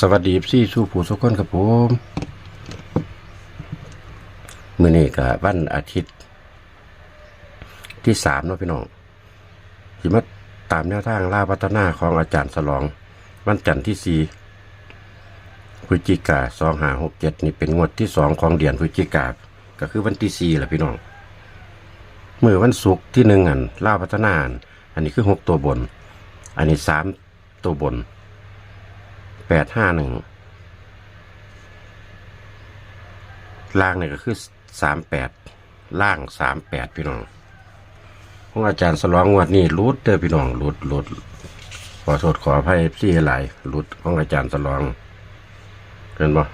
สวัสดีพี่สู้ผู้สุกคนกับผมมื้อนี้ก็วันอาทิตย์ที่สามเนาะพี่น้องสิมาตามแนวทางล่าพัฒนาของอาจารย์สลอง วันจันทร์ที่สี่พฤศจิกาสองหาหกเจ็ดนี่เป็นงวดที่สองของเดือนพฤศจิกาก็คือวันที่สี่แหละพี่น้องเมื่อวันศุกร์ที่หนึ่งอันล่าพัฒนาอันนี้คือหกตัวบน อันนี้สามตัวบน แปดห้าหนึ่งล่างเนี่ยก็คือสามแปดล่างสามแปดพี่น้องของอาจารย์สลองงวดนี้รุดเด้อพี่น้องรุดรุดขอโทษขออภัยพี่หลายรุดของอาจารย์สลองเห็นบ่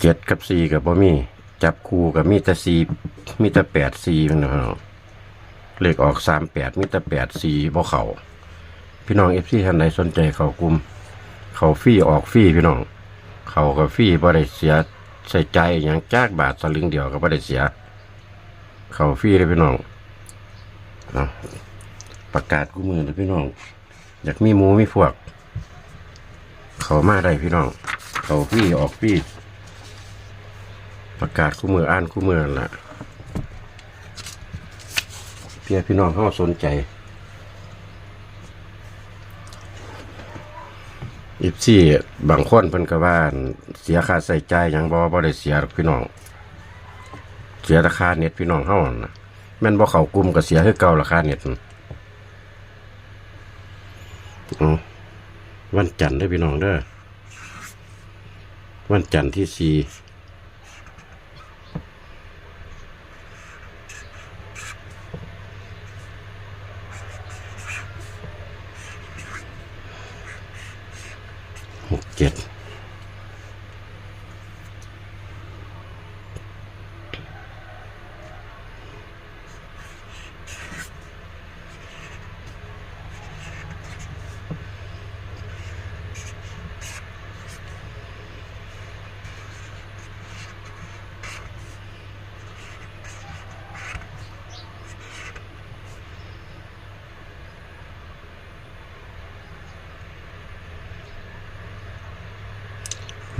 เจ็ดกับสี่กับบ่มี จับคู่กับมีแต่สี่มีแต่แปดสี่พี่น้อง เลขออกสามแปดมิตรแปดสี่บ่เขาพี่น้องเอฟซีท่านใดสนใจเขากลุ่ม เขาฟรี่ออกฟรี่พี่น้อง เขากับฟรี่บ่ได้เสียใส่ใจอย่างจากบาทสลึงเดียวก็บ่ได้เสีย เขาฟรี่เลยพี่น้องเอาประกาศกู้มือเลยพี่น้อง อยากมีหมูมีพวก เขามาได้พี่น้อง เขาฟรี่ออกฟรี่ประกาศคู่มืออ่านคู่มือนั่นล่ะ พื่อพี่น้องเขาสนใจอีฟซี่บางคนพันก็ว่านเสียค่าใส่ใจยังบ่บ่ได้เสียพี่น้อง เสียราคาเน็ตพี่น้องเฮานะแม่นบ่เข่ากลุ่มก็เสียให้เก่าราคาเน็ตอ๋อวันจันทร์ได้พี่น้องเด้อวันจันทร์ที่4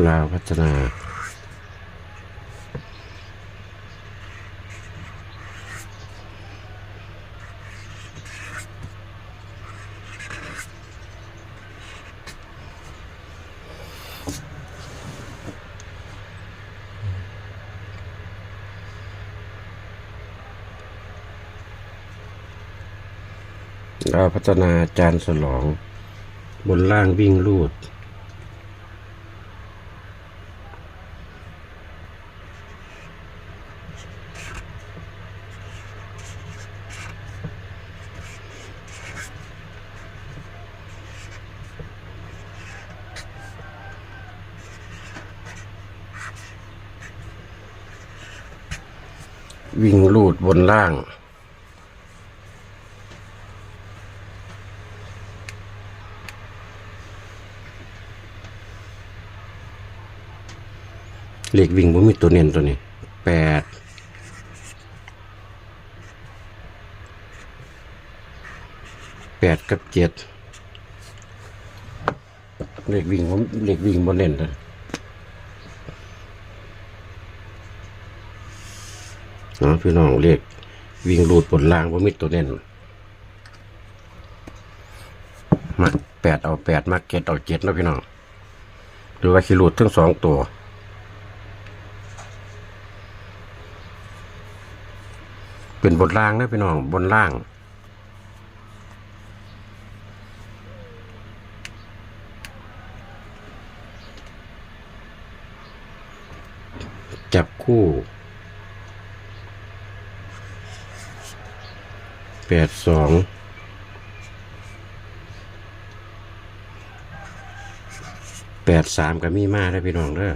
ลาพัฒนาลาพัฒนาจานสลอง บนล่างวิ่งลูด วิ่งลูดบนล่าง เลขวิ่งผมมีตัวเน้นตัวนี้แปดแปดกับเจ็ดเลขวิ่งผมเลขวิ่งบนเน้นเลย เนาะพี่น้องเลขวิ่งรูดบนล่างผมมีตัวเน้นมักแปดเอาแปดมักเจ็ดเอาเจ็ดนาะพี่น้องหรือว่าขีรูดทั้งสองตัวเป็นบนล่างนะพี่น้องบนล่าง จับคู่ ปดสองแปดสามก็มีมาได้พี่น้องเด้อ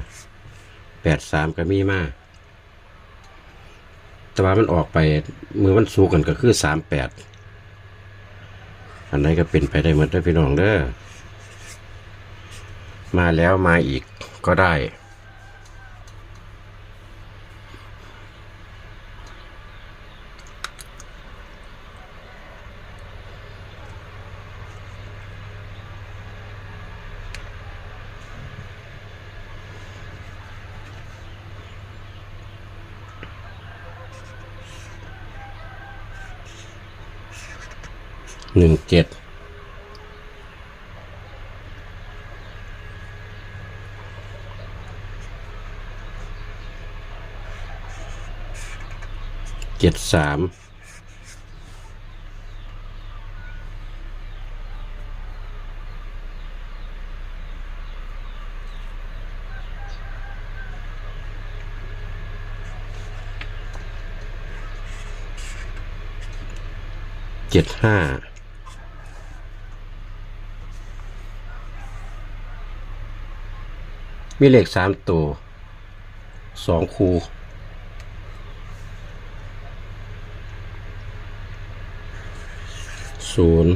แปดสามก็มีมาแต่ว่ามันออกไปมือมันสูกันก็คือสามแปดอันไหนก็เป็นไปได้เหมดเด้อพี่น้องเด้อมาแล้วมาอีกก็ได้ หนึ่งเจ็ดเจ็ดสามเจ็ดห้า มีเลขสามตัวสองคูศูนย์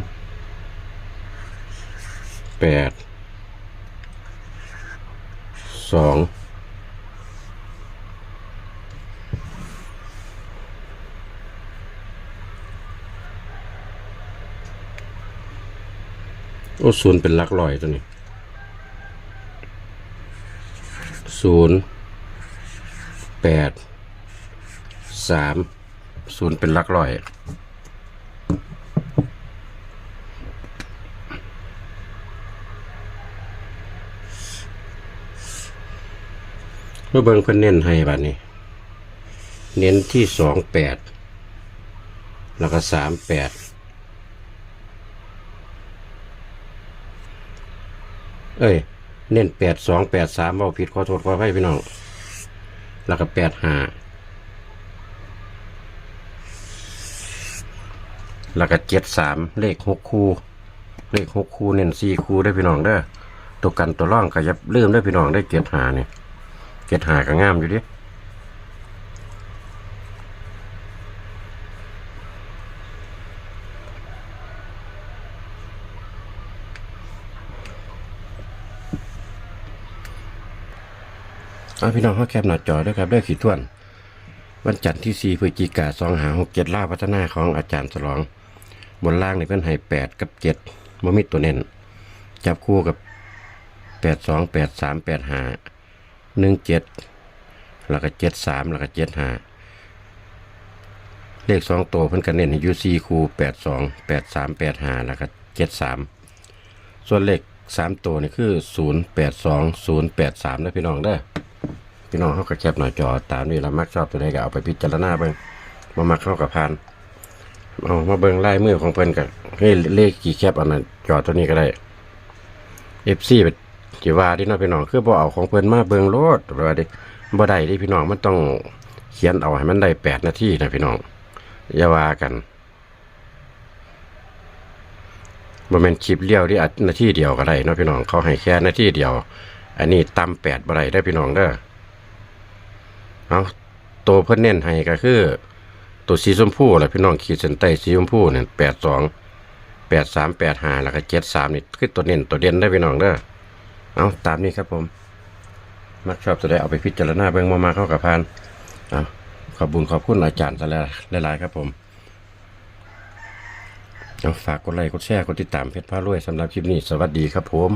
แปดสองโอ้ศูนย์เป็นลักร้อยตัวนี้ ศูนย์แปดสามศูนย์เป็นหลักร้อยเมื่อเบิ่งเพิ่นเน้นให้บัดนี้ เน้นที่สองแปดแล้วก็สามแปดเอ้ย เน้นแปดสองแปดสามเอาผิดขอโทษขออภัยพี่น้อง แล้วก็แปดห้าแล้วก็เจ็ดสามเลขหกคู่ เลขหกคู่เน้นสี่คู่ได้พี่น้องเด้อตัวกันตัวร่องก็อย่าลืมได้พี่น้องได้เจ็ดหาเนี่ยเก็ดหาก็งามอยู่ดิ เอาพี่น้องเขาแคบหน้าจอด้วยครับด้วยขีดทวน วันจันทร์ที่ 4พฤศจิกาสองหาหกเจ็ดล่าพัฒนาของอาจารย์ฉลอง บนล่างในเพื่อนให้แปดกับเจ็ดมมิดตัวเน้น จับคู่กับแปดสองแปดสามแปดห้าหนึ่งเจ็ดแล้วก็เจ็ดสามแล้วก็เจ็ดห้าเลขสองตัวเพิ่นก็เน้นอยูซีคูแปดสองแปดสามแปดห้าแล้วก็เจ็ดสามส่วนเลขสามตัวนี่คือศูนย์แปดสองศูนย์แปดสามนะพี่น้องเด้อ พี่น้องเขาก็แคปหน่อยจอตามนี้เรามักชอบตัวใดก็เอาไปพิจารณาเบิ่งมามักเข้ากับพานเอามาเบิ่งลายมือของเพิ่นกับให้เลขกี่แคปอันนั้นจอตัวนี้ก็ได้เอฟซีไปจีว่าที่น้องพี่น้องคือบ่เอาของเพิ่นมาเบิ่งโลดว่าดิบ่ได้ที่พี่น้องมันต้องเขียนเอาให้มันได้แปดนาทีนะพี่น้องอย่าว่ากันบ่แม่นคลิปเลี้ยวที่อัดนาทีเดียวก็ได้เนาะพี่น้องเขาให้แค่นาทีเดียว อันนี้ตำแปดบ่ได้ได้พี่น้องเด้อ เอาตัวเพิ่นเน้นให้ก็คือ ตัวสีชมพูแหละพี่น้องขีดเส้นใต้สีชมพูเนี่ยแปดสองแปดสามแปดห้าแล้วก็เจ็ดสามนี่คือตัวเน้นตัวเด่นได้พี่น้องเด้อเอาตามนี้ครับผม มักชอบจะได้เอาไปพิจารณาเบิ่งมามาเข้ากับพานเอะขอบบุญขอบคุณอาจารย์ซะแล้วหลายๆครับผมเอาฝากกดไลค์กดแชร์กดติดตามเพจพารวยสำหรับคลิปนี้ สวัสดีครับผม